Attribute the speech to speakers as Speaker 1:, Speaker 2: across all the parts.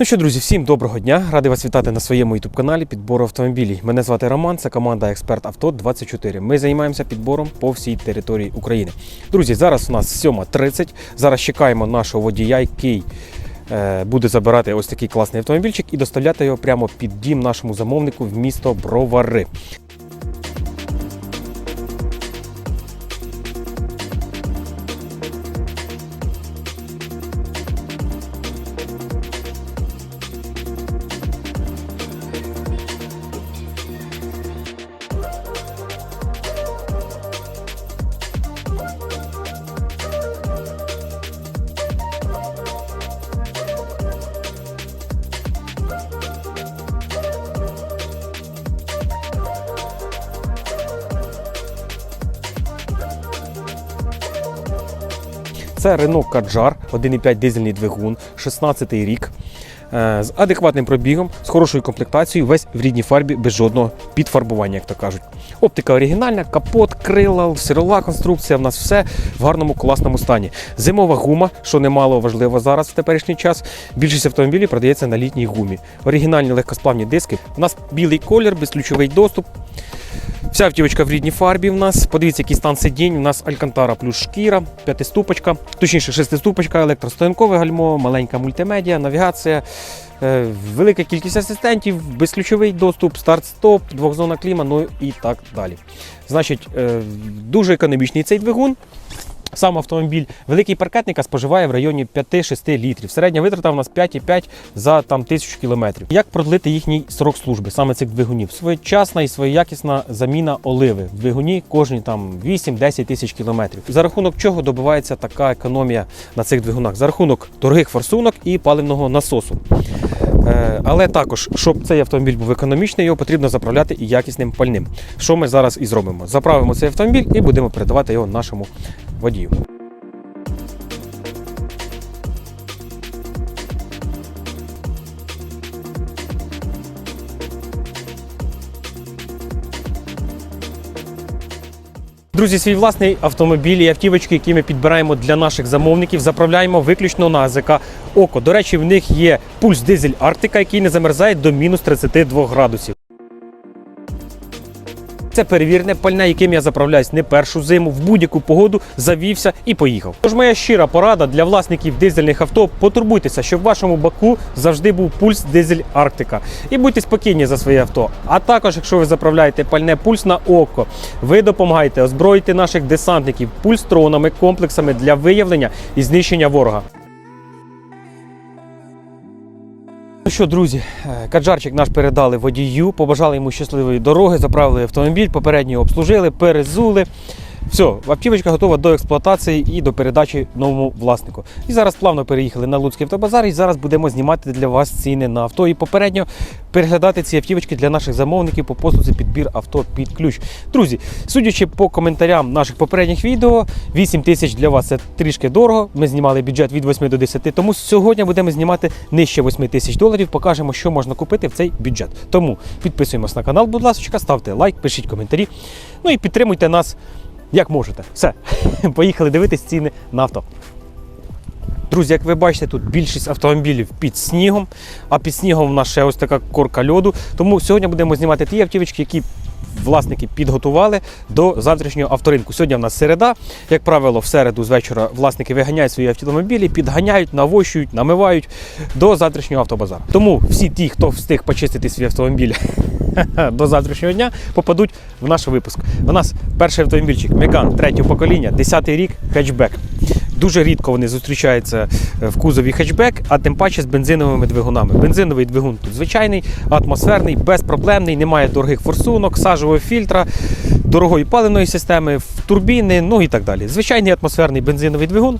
Speaker 1: Ну що, друзі, всім доброго дня! Радий вас вітати на своєму youtube каналі підбору автомобілів. Мене звати Роман, це команда Експерт Авто 24. Ми займаємося підбором по всій території України. Друзі, зараз у нас 7.30. Зараз чекаємо нашого водія, який е, буде забирати ось такий класний автомобільчик і доставляти його прямо під дім нашому замовнику в місто Бровари. Це Renault Kadjar, 1,5 дизельний двигун, 16 рік. е, З адекватним пробігом, з хорошою комплектацією, весь в рідній фарбі без жодного підфарбування, як то кажуть. Оптика оригінальна, капот, крила, сирова конструкція. В нас все в гарному класному стані. Зимова гума, що немало важливо зараз в теперішній час. Більшість автомобілів продається на літній гумі. Оригінальні легкосплавні диски. У нас білий колір, безключовий доступ. Вся автівочка в рідній фарбі в нас. Подивіться, який стан сидінь. У нас Алькантара плюс шкіра, п'ятиступочка, точніше шестиступочка, електростоянкове гальмо, маленька мультимедіа, навігація, велика кількість асистентів, безключовий доступ, старт-стоп, двохзона кліма, ну і так далі. Значить, е, дуже економічний цей двигун. Сам автомобіль, великий паркетника споживає в районі 5-6 літрів. Середня витрата у нас 5,5 за там тисячу кілометрів. Як продлити їхній срок служби саме цих двигунів? Своєчасна і своєякісна заміна оливи в двигуні кожні там 8-10 тисяч кілометрів. За рахунок чого добивається така економія на цих двигунах? За рахунок дорогих форсунок і паливного насосу. Е, Але також, щоб цей автомобіль був економічний, його потрібно заправляти і якісним пальним. Що ми зараз і зробимо? Заправимо цей автомобіль і будемо передавати його нашому водію. Друзі, свій власний автомобіль і автівочки, які ми підбираємо для наших замовників, заправляємо виключно на АЗК Око. До речі, в них є пульс дизель Арктика, який не замерзає до мінус 32 градусів. Це перевірене пальне, яким я заправляюсь не першу зиму, в будь-яку погоду завівся і поїхав. Тож моя щира порада для власників дизельних авто: потурбуйтеся, щоб в вашому баку завжди був пульс дизель Арктика. І будьте спокійні за своє авто. А також, якщо ви заправляєте пальне пульс на око, ви допомагаєте озброїти наших десантників пульстронами, комплексами для виявлення і знищення ворога. Ну що, друзі, е, каджарчик наш передали водію, побажали йому щасливої дороги, заправили автомобіль, попередньо обслужили, перезули. Все, автівочка готова до експлуатації і до передачі новому власнику. І зараз плавно переїхали на Луцький автобазар і зараз будемо знімати для вас ціни на авто і попередньо переглядати ці автівочки для наших замовників по послузі підбір авто під ключ. Друзі, судячи по коментарям наших попередніх відео, 8 тисяч для вас це трішки дорого. Ми знімали бюджет від 8 до 10, тому сьогодні будемо знімати нижче 8 тисяч доларів. Покажемо, що можна купити в цей бюджет. Тому підписуємось на канал, будь ласка, ставте лайк, пишіть коментарі. Ну і підтримуйте нас як можете. Все, поїхали дивитись ціни на авто. Друзі, як ви бачите, тут більшість автомобілів під снігом, а під снігом в нас ще ось така корка льоду. Тому сьогодні будемо знімати ті автівочки, які власники підготували до завтрашнього авторинку. Сьогодні в нас середа. Як правило, в середу з вечора власники виганяють свої автомобілі, підганяють, навощують, намивають до завтрашнього автобазару. Тому всі ті, хто встиг почистити свій автомобіль до завтрашнього дня, попадуть в наш випуск. У нас перший автомобільчик Меган третього покоління, 10-й рік, хетчбек. Дуже рідко вони зустрічаються е, в кузові хетчбек, а тим паче з бензиновими двигунами. Бензиновий двигун тут звичайний, атмосферний, безпроблемний, немає дорогих форсунок, сажового фільтра, дорогої паливної системи, в турбіни, ну і так далі. Звичайний атмосферний бензиновий двигун.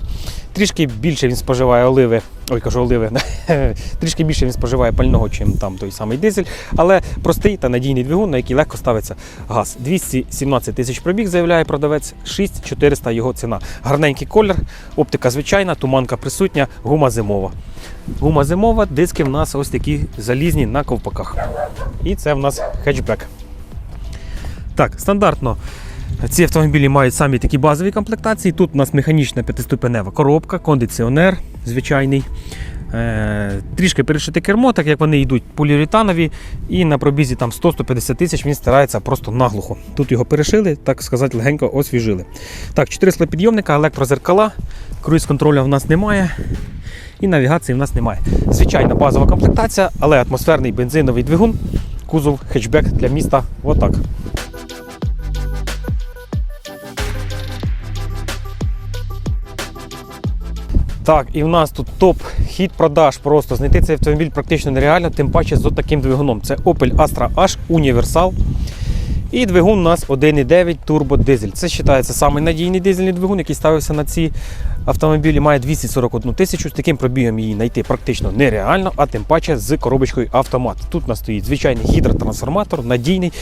Speaker 1: Трішки більше він споживає оливи, ой, кажу оливи, трішки більше він споживає пального, чим там той самий дизель, але простий та надійний двигун, на який легко ставиться газ. 217 тисяч пробіг, заявляє продавець, 6400 його ціна. Гарненький колір, оптика звичайна, туманка присутня, гума зимова. Гума зимова, диски в нас ось такі залізні на ковпаках. І це в нас хетчбек. Так, стандартно. Ці автомобілі мають самі такі базові комплектації. Тут у нас механічна п'ятиступенева коробка, кондиціонер звичайний. Е, трішки перешити кермо, так як вони йдуть поліуретанові, і на пробізі там 100-150 тисяч він старається просто наглухо. Тут його перешили, так сказати, легенько освіжили. Так, 4 склопідйомника, електрозеркала, круїз контролю в нас немає. І навігації в нас немає. Звичайна базова комплектація, але атмосферний бензиновий двигун, кузов хетчбек для міста. Отак. Так, і в нас тут топ хід продаж. Просто знайти цей автомобіль практично нереально, тим паче з таким двигуном. Це Opel Astra H Universal. І двигун у нас 1,9 турбодизель. Це вважається самий надійний дизельний двигун, який ставився на ці автомобілі. Має 241 тисячу. З таким пробігом її знайти практично нереально, а тим паче з коробочкою автомат. Тут у нас стоїть звичайний гідротрансформатор, надійний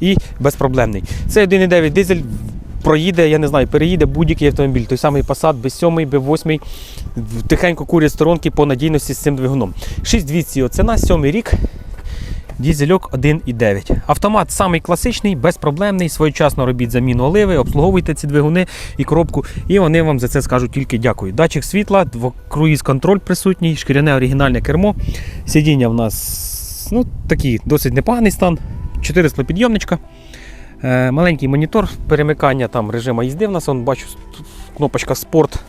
Speaker 1: і безпроблемний. Це 1,9 дизель. Проїде, я не знаю, переїде будь-який автомобіль. Той самий Passat, B7, B8, тихенько курять сторонки по надійності з цим двигуном. 6200 його ціна, 7 рік. Дізельок 1,9. Автомат самий класичний, безпроблемний. Своєчасно робіть заміну оливи, обслуговуйте ці двигуни і коробку, і вони вам за це скажуть тільки дякую. Датчик світла, круїз контроль присутній, шкіряне оригінальне кермо. Сидіння в нас ну, такий досить непоганий стан. 4 склопідйомничка. Е, маленький монітор, перемикання там режиму їзди в нас, он, бачу, кнопочка спорт.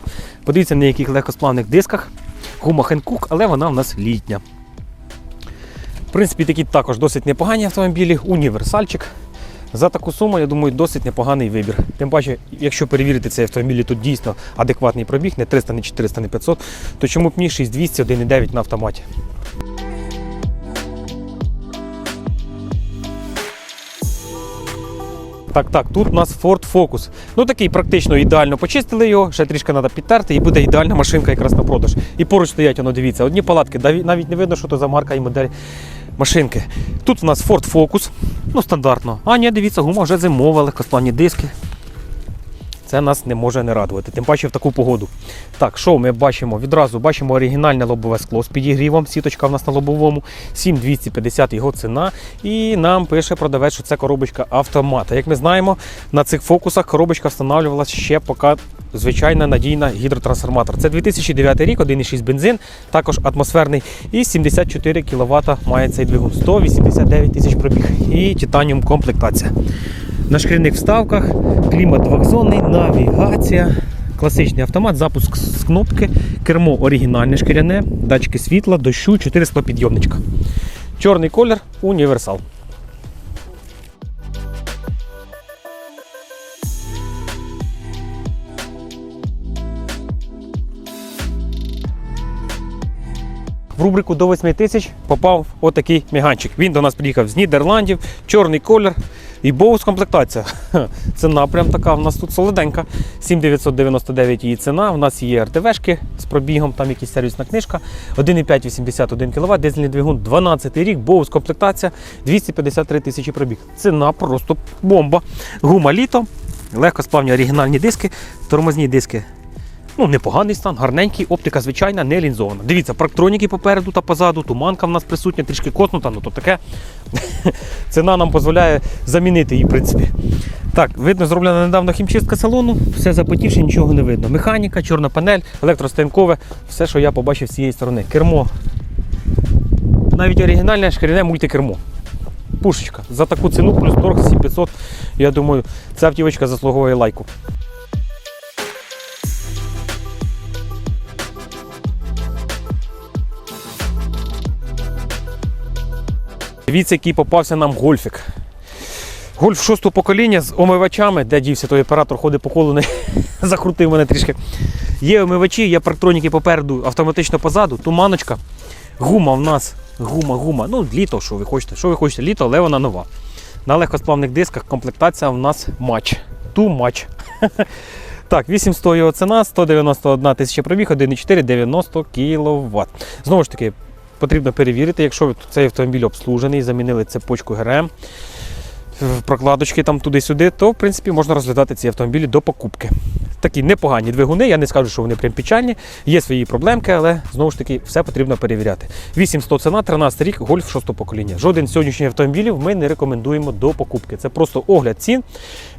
Speaker 1: Подивіться на яких легкосплавних дисках. Гума Хенкук, але вона в нас літня. В принципі, такі також досить непогані автомобілі, універсальчик. За таку суму, я думаю, досить непоганий вибір. Тим паче, якщо перевірити цей автомобіль, тут дійсно адекватний пробіг, не 300, не 400, не 500, то чому б ні 6200, 1,9 на автоматі. Так, так, тут у нас Ford Focus. Ну такий практично ідеально почистили його, ще трішки треба підтерти, і буде ідеальна машинка якраз на продаж. І поруч стоять, воно дивіться, одні палатки, навіть не видно, що це за марка і модель машинки. Тут у нас Ford Focus, ну стандартно. А ні, дивіться, гума вже зимова, легкосплавні диски. Це нас не може не радувати, тим паче в таку погоду. Так, що ми бачимо? Відразу бачимо оригінальне лобове скло з підігрівом. Сіточка в нас на лобовому. 7250 його ціна. І нам пише продавець, що це коробочка автомата. Як ми знаємо, на цих фокусах коробочка встановлювалася ще поки звичайна надійна гідротрансформатор. Це 2009 рік, 1,6 бензин, також атмосферний. І 74 кВт має цей двигун. 189 тисяч пробіг. І титаніум комплектація. На шкіряних вставках, клімат двохзонний, навігація, класичний автомат, запуск з кнопки, кермо оригінальне шкіряне, датчики світла, дощу, 400 підйомничка. Чорний колір, універсал. В рубрику до 8 тисяч попав отакий міганчик. Він до нас приїхав з Нідерландів, чорний колір і боус комплектація. Ціна прям така в нас тут солоденька. 7999 її ціна. У нас є РТВшки з пробігом, там якась сервісна книжка. 1,5 81 кВт, дизельний двигун, 12 рік, боус комплектація, 253 тисячі пробіг. Ціна просто бомба. Гума літо, легкосплавні оригінальні диски, тормозні диски Ну, непоганий стан, гарненький, оптика звичайна, не лінзована. Дивіться, парктроніки попереду та позаду, туманка в нас присутня, трішки коснута, ну то таке. Ціна нам дозволяє замінити її, в принципі. Так, видно, зроблена недавно хімчистка салону, все запотівши, нічого не видно. Механіка, чорна панель, електростанкове, все, що я побачив з цієї сторони. Кермо. Навіть оригінальне шкіряне мультикермо. Пушечка. За таку ціну плюс торг 7500. Я думаю, ця автівочка заслуговує лайку. Дивіться, який попався нам гольфік. Гольф шостого покоління з омивачами, де дівся той оператор ходить по колу, не закрутив мене трішки. Є омивачі, є парктроніки попереду, автоматично позаду, туманочка. Гума в нас, гума, гума. Ну, літо, що ви хочете. Що ви хочете, літо, але вона нова. На легкосплавних дисках комплектація в нас матч. Ту матч. Так, 800 його ціна, 191 тисяча пробіг, 1,4, 90 кВт. Знову ж таки, потрібно перевірити, якщо цей автомобіль обслужений, замінили цепочку ГРМ, прокладочки там туди-сюди, то в принципі можна розглядати ці автомобілі до покупки. Такі непогані двигуни, я не скажу, що вони прям печальні, є свої проблемки, але знову ж таки все потрібно перевіряти. 800 ціна, 13 рік, гольф 6 покоління. Жоден з сьогоднішніх автомобілів ми не рекомендуємо до покупки. Це просто огляд цін,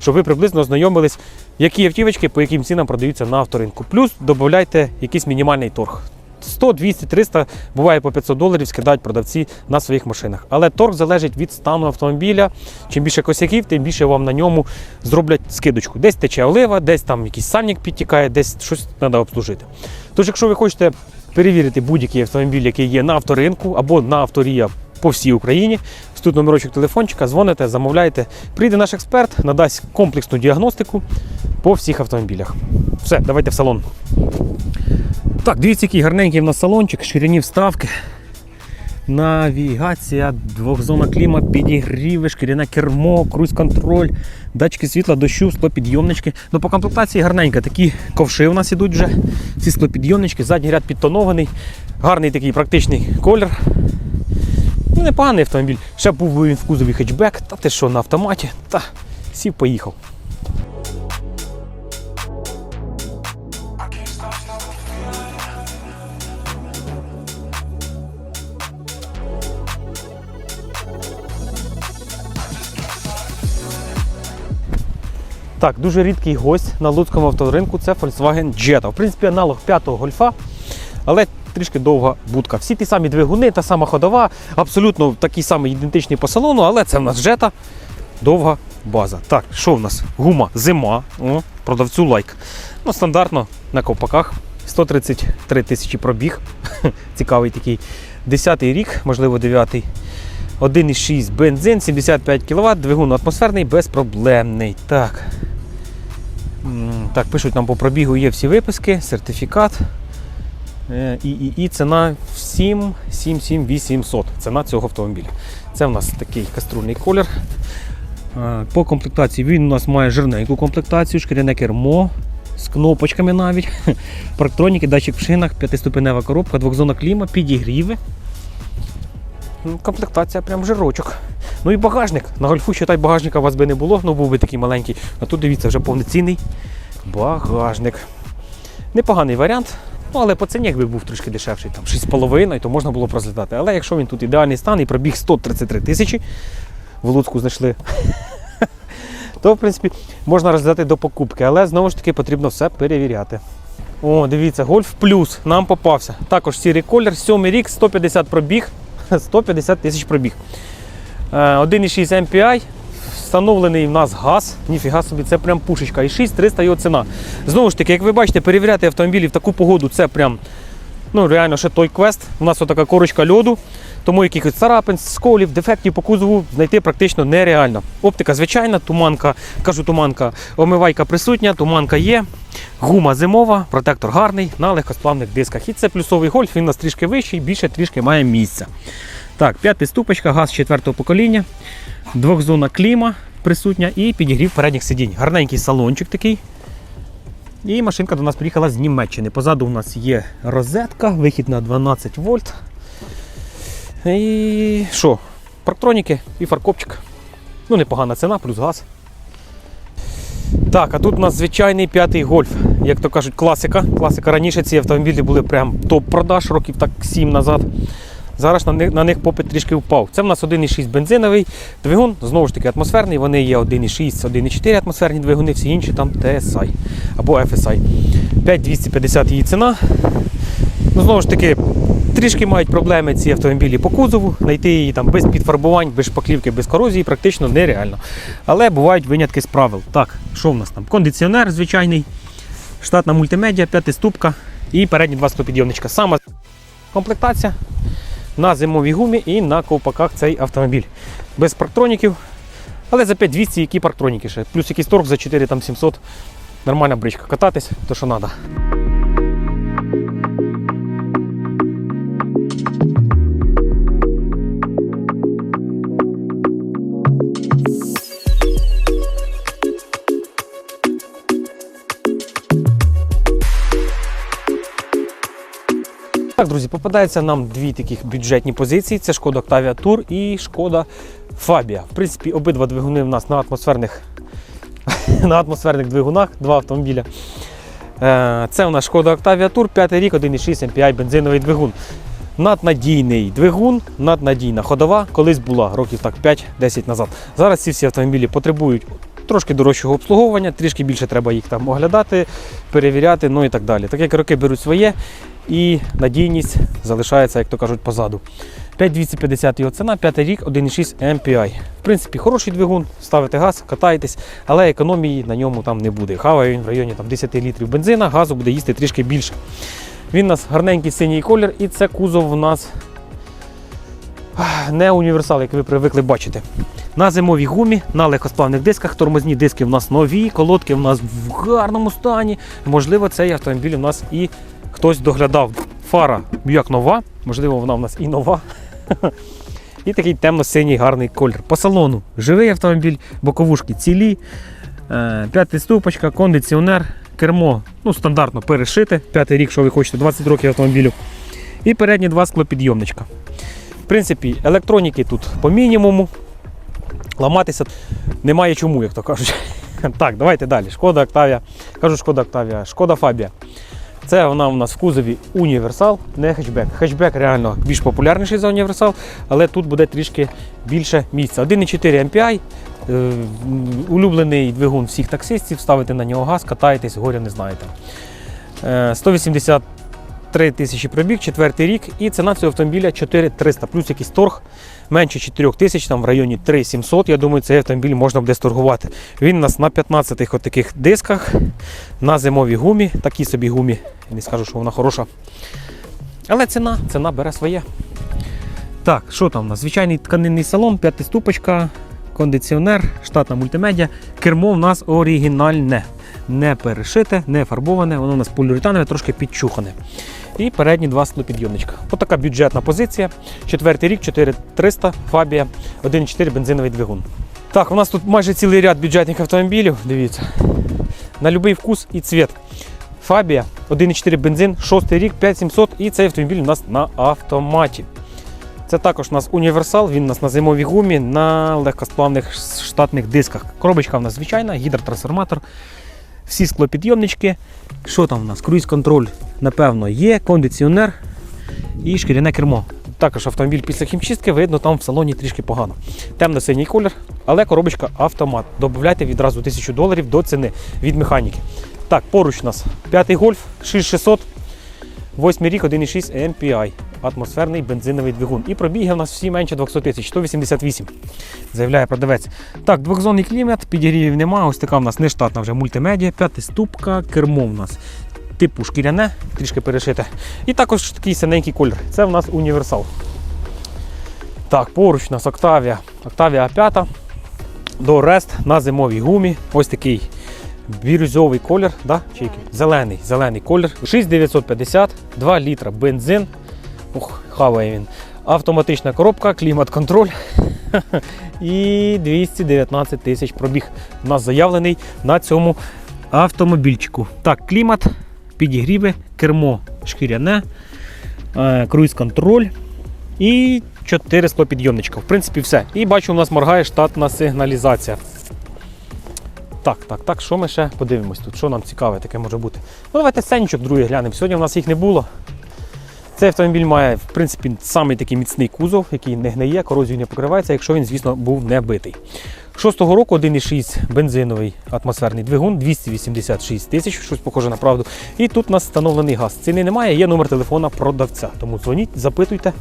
Speaker 1: щоб ви приблизно ознайомились, які автівочки по яким цінам продаються на авторинку. Плюс додайте якийсь мінімальний торг. 100, 200, 300, буває по 500 доларів скидають продавці на своїх машинах. Але торг залежить від стану автомобіля. Чим більше косяків, тим більше вам на ньому зроблять скидочку. Десь тече олива, десь там якийсь сальник підтікає, десь щось треба обслужити. Тож, якщо ви хочете перевірити будь-який автомобіль, який є на авторинку або на авторія по всій Україні, тут номерочок телефончика, дзвоните, замовляйте. Прийде наш експерт, надасть комплексну діагностику по всіх автомобілях. Все, давайте в салон. Так, дивіться, який гарненький в нас салончик, ширяні вставки. Навігація, двохзона кліма, підігріви, шкіряне кермо, круїз-контроль, датчики світла, дощу, склопідйомнички. Ну, по комплектації гарненько. Такі ковши у нас ідуть вже. Всі склопідйомнички, задній ряд підтонований, гарний такий практичний колір. Ну, непоганий автомобіль. Ще був він в кузові хетчбек, та ти що на автоматі, та сів поїхав. Так, дуже рідкий гость на Луцькому авторинку це Volkswagen Jetta. В принципі, аналог п'ятого гольфа, але трішки довга будка. Всі ті самі двигуни, та сама ходова, абсолютно такий самий ідентичний по салону, але це в нас Jetta, довга база. Так, що в нас? Гума, зима. О, продавцю лайк. Ну, стандартно на ковпаках. 133 тисячі пробіг. Цікавий такий. 10-й рік, можливо, 9-й. 1,6 бензин, 75 кВт, двигун атмосферний, безпроблемний. Так. Так, пишуть нам по пробігу є всі виписки, сертифікат. Е, І, і, і ціна 7, 7, 7, 800. Ціна цього автомобіля. Це в нас такий каструльний колір. Е, По комплектації він у нас має жирненьку комплектацію, шкіряне кермо з кнопочками навіть. Парктроніки, датчик в шинах, п'ятиступенева коробка, двохзона кліма, підігріви. Ну, Комплектація прям жирочок. Ну і багажник. На гольфу, считай, багажника у вас би не було, ну був би такий маленький. А тут дивіться, вже повноцінний багажник. Непоганий варіант. Ну, але по ціні, якби був трошки дешевший, там 6,5, то можна було б розглядати. Але якщо він тут ідеальний стан і пробіг 133 тисячі, в Луцьку знайшли, то в принципі можна розглядати до покупки. Але знову ж таки потрібно все перевіряти. О, дивіться, гольф плюс нам попався. Також сірий колір, 7 рік, 150 пробіг, 150 тисяч пробіг. Е, 1,6 MPI, встановлений в нас газ. Ніфіга собі, це прям пушечка. І 6300 його ціна. Знову ж таки, як ви бачите, перевіряти автомобілі в таку погоду це прям ну, реально ще той квест. У нас отака корочка льоду, тому якихось царапин, сколів, дефектів по кузову знайти практично нереально. Оптика звичайна, туманка, кажу туманка, омивайка присутня, туманка є. Гума зимова, протектор гарний на легкосплавних дисках. І це плюсовий гольф, він у нас трішки вищий, більше трішки має місця. Так, п'ятиступочка, газ четвертого покоління, двохзона кліма присутня і підігрів передніх сидінь. Гарненький салончик такий. І машинка до нас приїхала з Німеччини. Позаду у нас є розетка, вихід на 12 вольт. І що? Парктроніки і фаркопчик. Ну, непогана ціна, плюс газ. Так, а тут у нас звичайний п'ятий гольф. Як то кажуть, класика. Класика раніше ці автомобілі були прям топ-продаж років так 7 назад. Зараз на них, на них попит трішки впав. Це в нас 1,6 бензиновий двигун, знову ж таки атмосферний. Вони є 1,6, 1,4 атмосферні двигуни, всі інші там TSI або FSI. 5250 її ціна. Ну, знову ж таки, трішки мають проблеми ці автомобілі по кузову. Знайти її там без підфарбувань, без шпаклівки, без корозії практично нереально. Але бувають винятки з правил. Так, що в нас там? Кондиціонер звичайний, штатна мультимедіа, п'ятиступка і передні два стопідйомничка. Сама комплектація на зимовій гумі і на ковпаках цей автомобіль. Без парктроніків. Але за 5200 які парктроніки ще. Плюс якийсь торг за 4700. Нормальна бричка. Кататись, то що треба. Друзі, попадаються нам дві таких бюджетні позиції: це шкода Octavia Tour і шкода Fabia. В принципі, обидва двигуни в нас на атмосферних, на атмосферних двигунах, два автомобіля. Е, Це у нас шкода Octavia Tour, 5 рік, 1,6 MPI бензиновий двигун. Наднадійний двигун, наднадійна ходова, колись була років так 5-10 назад. Зараз ці всі автомобілі потребують трошки дорожчого обслуговування, трішки більше треба їх там оглядати, перевіряти, ну і так далі. Так як роки беруть своє, і надійність залишається, як то кажуть, позаду. 5250 його ціна, 5 рік, 1,6 MPI. В принципі, хороший двигун, ставите газ, катаєтесь, але економії на ньому там не буде. Хаває він в районі там, 10 літрів бензина, газу буде їсти трішки більше. Він у нас гарненький синій колір, і це кузов у нас не універсал, як ви привикли бачити. На зимовій гумі, на легкосплавних дисках, тормозні диски в нас нові, колодки в нас в гарному стані. Можливо, цей автомобіль у нас і хтось доглядав. Фара як нова, можливо, вона в нас і нова. І такий темно-синій гарний колір. По салону живий автомобіль, боковушки цілі, е, п'ятиступочка, кондиціонер, кермо ну, стандартно перешите. П'ятий рік, що ви хочете, 20 років автомобілю. І передні два склопідйомничка принципі, електроніки тут по мінімуму. Ламатися немає чому, як то кажуть. Так, давайте далі. Шкода Октавія. Кажу, шкода Октавія, шкода Фабія. Це вона у нас в кузові універсал, не хетчбек. Хетчбек реально більш популярніший за універсал, але тут буде трішки більше місця. 1,4 MPI, е, улюблений двигун всіх таксистів, ставите на нього газ, катаєтесь, горя не знаєте. Е, 180 3000 пробіг, четвертий рік, і ціна цього автомобіля 4300, плюс якийсь торг менше 4000, там в районі 3700. Я думаю, цей автомобіль можна буде сторгувати. Він у нас на 15 от таких дисках, на зимовій гумі, такій собі гумі. Я не скажу, що вона хороша. Але ціна, ціна бере своє. Так, що там у нас? Звичайний тканинний салон, 5 ступочка, кондиціонер, штатна мультимедіа. Кермо в нас оригінальне. Не перешите, не фарбоване, воно у нас поліуретанове, трошки підчухане. І передні два склопідйомничка. Ось така бюджетна позиція. Четвертий рік, 4300, Фабія, 1,4 бензиновий двигун. Так, у нас тут майже цілий ряд бюджетних автомобілів. Дивіться. На будь-який вкус і цвіт. Фабія, 1,4 бензин, 6 рік, 5700 і цей автомобіль у нас на автоматі. Це також у нас універсал, він у нас на зимовій гумі, на легкосплавних штатних дисках. Коробочка у нас звичайна, гідротрансформатор, всі склопідйомнички. Що там у нас? Круїз-контроль, напевно, є, кондиціонер і шкіряне кермо. Також автомобіль після хімчистки видно там в салоні трішки погано. Темно-синій колір, але коробочка автомат. Добавляйте відразу 1000 доларів до ціни від механіки. Так, поруч у нас п'ятий гольф 6600, 8 рік, 1,6 MPI. Атмосферний бензиновий двигун. І пробіги у нас всі менше 200 тисяч, 188, заявляє продавець. Так, двохзонний клімат, підігрівів немає. Ось така у нас нештатна вже мультимедіа, п'ятиступка, кермо у нас типу шкіряне, трішки перешите. І також такий синенький колір. Це в нас універсал. Так, поруч у нас Octavia, Octavia 5 до Рест на зимовій гумі. Ось такий бірюзовий колір, да? Чи який? зелений, зелений колір. 6950, 2 літра бензин. Ух, хаває він. Автоматична коробка, клімат-контроль. І 219 тисяч пробіг. У нас заявлений на цьому автомобільчику. Так, клімат, підігріви, кермо шкіряне, е, круїз-контроль і 4 склопідйомничка. В принципі, все. І бачу, у нас моргає штатна сигналізація. Так, так, так, що ми ще подивимось тут? Що нам цікаве таке може бути? Ну, давайте сценічок другий глянемо. Сьогодні в нас їх не було. Цей автомобіль має, в принципі, самий такий міцний кузов, який не гниє, корозію не покривається, якщо він, звісно, був не битий. 6-го року 1,6 бензиновий атмосферний двигун, 286 тисяч, щось похоже на правду. І тут у нас встановлений газ. Ціни немає, є номер телефона продавця. Тому дзвоніть, запитуйте,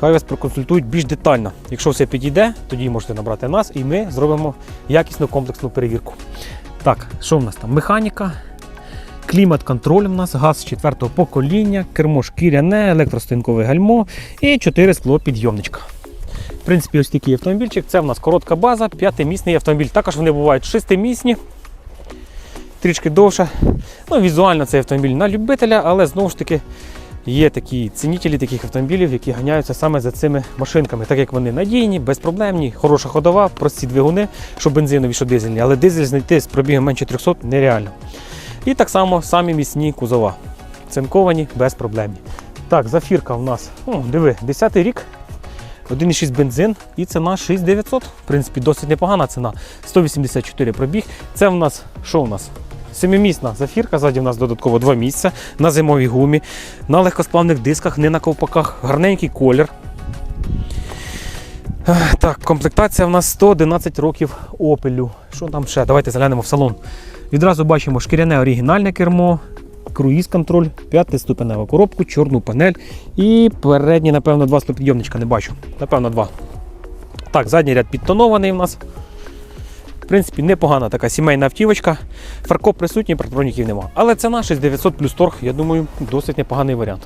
Speaker 1: хай вас проконсультують більш детально. Якщо все підійде, тоді можете набрати нас і ми зробимо якісну комплексну перевірку. Так, що в нас там? Механіка. Клімат-контроль у нас, газ четвертого покоління, кермо шкіряне, електростинкове гальмо і 4 скло підйомничка. В принципі, ось такий автомобільчик. Це в нас коротка база, п'ятимісний автомобіль. Також вони бувають шестимісні, трішки довше. Ну, Візуально цей автомобіль на любителя, але знову ж таки є такі цінителі таких автомобілів, які ганяються саме за цими машинками, так як вони надійні, безпроблемні, хороша ходова, прості двигуни, що бензинові, що дизельні. Але дизель знайти з пробігом менше 300 нереально. І так само самі міцні кузова. Цинковані, безпроблемні. Так, зафірка в нас, о, диви, 10 рік, 1,6 бензин і ціна 6900. В принципі, досить непогана ціна. 184 пробіг. Це в нас, що у нас? Семимісна зафірка, ззаді в нас додатково два місця на зимовій гумі, на легкосплавних дисках, не на ковпаках, гарненький колір. Так, комплектація в нас 111 років опелю. Що там ще? Давайте заглянемо в салон. Відразу бачимо шкіряне оригінальне кермо, круїз-контроль, п'ятиступеневу коробку, чорну панель і передні, напевно, два стопідйомничка не бачу. Напевно, два. Так, задній ряд підтонований в нас. В принципі, непогана така сімейна автівочка. Фаркоп присутній, партроніків нема. Але ціна 6900 плюс торг, я думаю, досить непоганий варіант.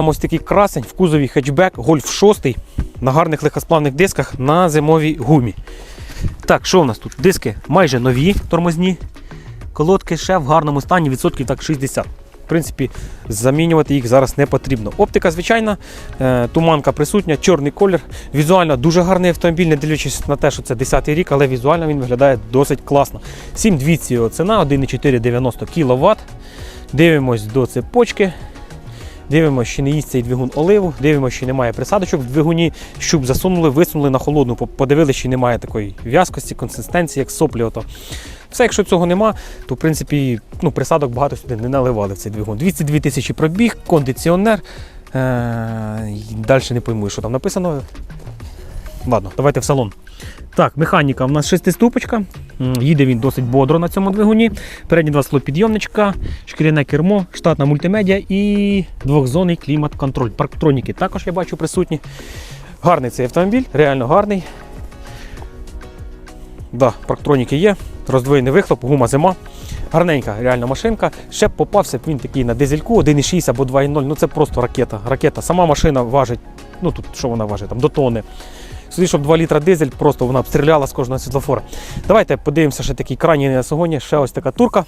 Speaker 1: Там ось такий красень в кузові хетчбек, гольф 6 на гарних легкосплавних дисках на зимовій гумі. Так, що у нас тут? Диски майже нові тормозні. Колодки ще в гарному стані, відсотків так 60. В принципі, замінювати їх зараз не потрібно. Оптика звичайна, е, туманка присутня, чорний колір. Візуально дуже гарний автомобіль, не дивлячись на те, що це 10-й рік, але візуально він виглядає досить класно. 7200 його ціна, 1,490 кВт. Дивимось до цепочки. Дивимося, чи не їсть цей двигун оливу, дивимося, чи немає присадочок в двигуні, щоб засунули, висунули на холодну, подивилися, чи немає такої в'язкості, консистенції, як соплі. Ото. Все, якщо цього нема, то в принципі ну, присадок багато сюди не наливали в цей двигун. 202 тисячі пробіг, кондиціонер. Е- Далі не пойму, що там написано. Ладно, давайте в салон. Так, механіка у нас шестиступочка. Їде він досить бодро на цьому двигуні. Передні два склопідйомничка, шкіряне кермо, штатна мультимедіа і двохзонний клімат-контроль. Парктроніки також я бачу присутні. Гарний цей автомобіль, реально гарний. Да, парктроніки є, роздвоєний вихлоп, гума зима. Гарненька реальна машинка. Ще б попався б він такий на дизельку 1,6 або 2,0. Ну це просто ракета. Ракета. Сама машина важить, ну тут що вона важить, там до тони. Сюди, щоб 2 літра дизель, просто вона б стріляла з кожного світлофора. Давайте подивимося, ще такий крайній на сьогодні. Ще ось така турка.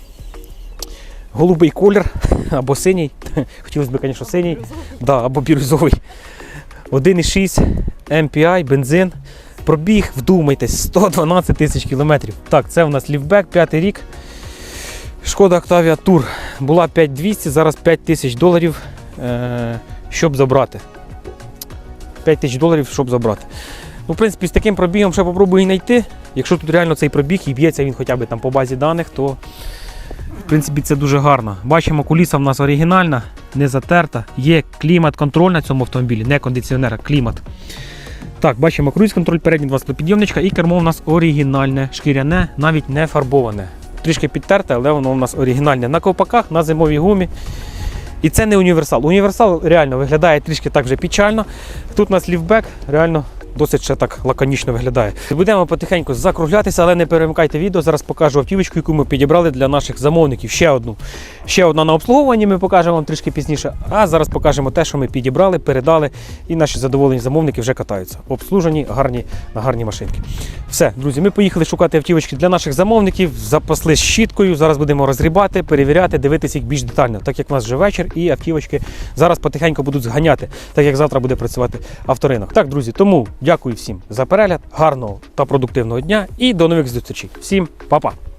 Speaker 1: Голубий колір або синій. Хотілося б, звісно, синій. Да, або бірюзовий. 1,6 MPI, бензин. Пробіг, вдумайтесь, 112 тисяч кілометрів. Так, це у нас ліфбек, п'ятий рік. Шкода Octavia Tour. Була 5200, зараз 5000 доларів, е, щоб забрати. 5 тисяч доларів, щоб забрати. Ну, в принципі, з таким пробігом ще попробую знайти. Якщо тут реально цей пробіг і б'ється він хоча б там по базі даних, то в принципі це дуже гарно. Бачимо, куліса в нас оригінальна, не затерта. Є клімат-контроль на цьому автомобілі, не кондиціонер, а клімат. Так, бачимо круїз-контроль, передні два склопідйомничка і кермо у нас оригінальне, шкіряне, навіть не фарбоване. Трішки підтерте, але воно у нас оригінальне на ковпаках, на зимовій гумі. І це не універсал. Універсал реально виглядає трішки так вже печально. Тут у нас ліфбек, реально досить ще так лаконічно виглядає. Будемо потихеньку закруглятися, але не перемикайте відео. Зараз покажу автівочку, яку ми підібрали для наших замовників. Ще одну. Ще одна на обслуговуванні ми покажемо вам трішки пізніше. А зараз покажемо те, що ми підібрали, передали, і наші задоволені замовники вже катаються. Обслужені, гарні на гарні машинки. Все, друзі, ми поїхали шукати автівочки для наших замовників, запасли щіткою. Зараз будемо розрібати, перевіряти, дивитися їх більш детально, так як у нас вже вечір, і автівочки зараз потихеньку будуть зганяти, так як завтра буде працювати авторинок. Так, друзі, тому дякую всім за перегляд, гарного та продуктивного дня і до нових зустрічей. Всім па-па!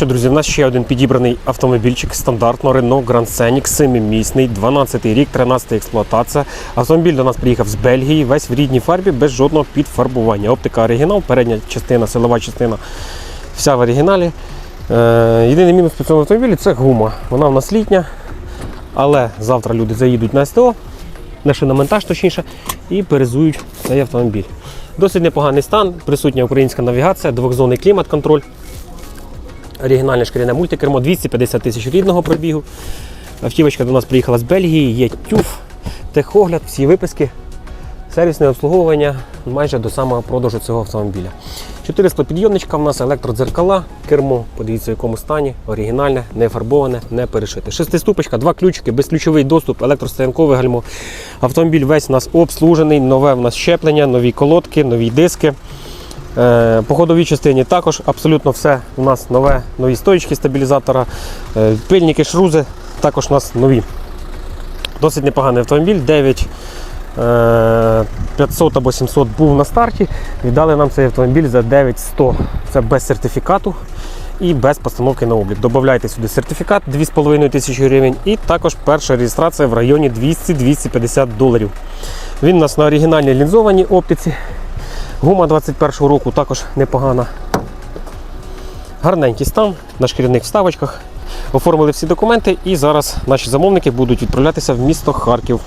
Speaker 1: Що, друзі, в нас ще один підібраний автомобільчик стандартно Renault Grand Scenic, 7-місний, 12 рік, 13 експлуатація. Автомобіль до нас приїхав з Бельгії, весь в рідній фарбі, без жодного підфарбування. Оптика оригінал, передня частина, силова частина, вся в оригіналі. Е, єдиний мінус по цьому автомобілі це гума. Вона в нас літня, але завтра люди заїдуть на СТО, на шиномонтаж точніше, і перезують цей автомобіль. Досить непоганий стан, присутня українська навігація, двохзонний клімат-контроль. Оригінальне шкіряне мультикермо, 250 тисяч рідного пробігу. Автівочка до нас приїхала з Бельгії, є тюф, техогляд, всі виписки, сервісне обслуговування майже до самого продажу цього автомобіля. Чотири склопідйомничка в нас, електродзеркала, кермо, подивіться в якому стані, оригінальне, не фарбоване, не перешите. Шестиступочка, два ключики, безключовий доступ, електростоянкове гальмо. Автомобіль весь у нас обслужений, нове в нас щеплення, нові колодки, нові диски. Е, По ходовій частині також абсолютно все у нас нове, нові стоїчки стабілізатора, е, пильники, шрузи також у нас нові. Досить непоганий автомобіль, 9 е, 500 або 700 був на старті. Віддали нам цей автомобіль за 9100. Це без сертифікату і без постановки на облік. Добавляйте сюди сертифікат 2,5 тисячі гривень і також перша реєстрація в районі 200-250 доларів. Він у нас на оригінальній лінзованій оптиці. Гума 21-го року також непогана. Гарненький стан на шкіряних вставочках. Оформили всі документи і зараз наші замовники будуть відправлятися в місто Харків.